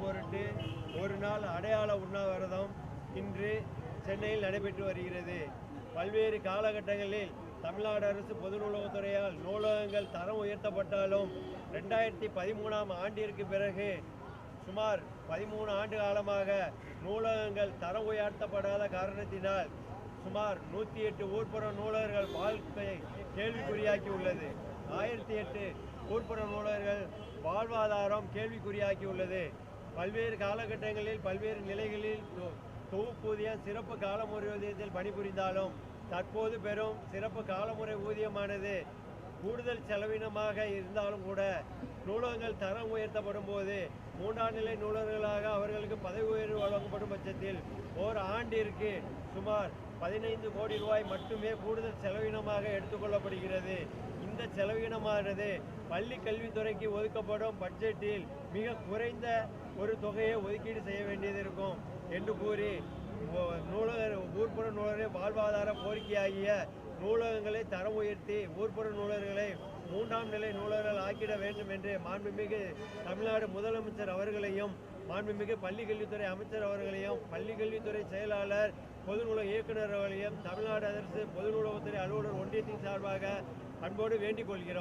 பொருட்டு ஒரு நாள் அடையாள உண்ணாவிரதம் இன்று சென்னையில் நடைபெற்று வருகிறது. பல்வேறு காலகட்டங்களில் தமிழ்நாடு அரசு பொது நூலகத்துறையால் நூலகங்கள் தரம் உயர்த்தப்பட்டாலும் ரெண்டாயிரத்தி பதிமூணாம் ஆண்டிற்கு பிறகு சுமார் பதிமூணு ஆண்டு காலமாக நூலகங்கள் தரம் உயர்த்தப்படாத காரணத்தினால் சுமார் நூற்றி எட்டு ஊர்ப்புற நூலகர்கள் வாழ்க்கையை கேள்விக்குறியாக்கி உள்ளது ஆயிரத்தி எட்டு ஊர்ப்புற நூலகர்கள் வாழ்வாதாரம் கேள்விக்குறியாக்கி உள்ளது பல்வேறு காலகட்டங்களில் பல்வேறு நிலைகளில் தொகுப்பூதிய சிறப்பு காலமுறை ஊதியத்தில் பணிபுரிந்தாலும் தற்போது பெறும் சிறப்பு காலமுறை ஊதியமானது கூடுதல் செலவினமாக இருந்தாலும் கூட நூலகங்கள் தரம் உயர்த்தப்படும் போது மூன்றாம் நிலை நூலகர்களாக அவர்களுக்கு பதவி உயர்வு வழங்கப்படும் பட்சத்தில் ஓர் ஆண்டிற்கு சுமார் பதினைந்து கோடி ரூபாய் மட்டுமே கூடுதல் செலவினமாக எடுத்துக்கொள்ளப்படுகிறது. இந்த செலவினமானது பள்ளி கல்வித்துறைக்கு ஒதுக்கப்படும் பட்ஜெட்டில் மிக குறைந்த ஒரு தொகையை ஒதுக்கீடு செய்ய வேண்டியது இருக்கும் என்று கூறி நூலகர் ஊர்ப்புற நூலகரின் வாழ்வாதார கோரிக்கையாகிய நூலகங்களை தரம் உயர்த்தி ஊர்ப்புற நூலகர்களை மூன்றாம் நிலை நூலகர்கள் ஆக்கிட வேண்டும் என்று மாண்புமிகு தமிழ்நாடு முதலமைச்சர் அவர்களையும் மாண்புமிகு பள்ளி கல்வித்துறை அமைச்சர் அவர்களையும் பள்ளி கல்வித்துறை செயலாளர் பொது நூலக அவர்களையும் தமிழ்நாடு அரசு பொது நூலகத்துறை அலுவலர் ஒன்றியத்தின் சார்பாக அன்போடு வேண்டிக் கொள்கிறோம்.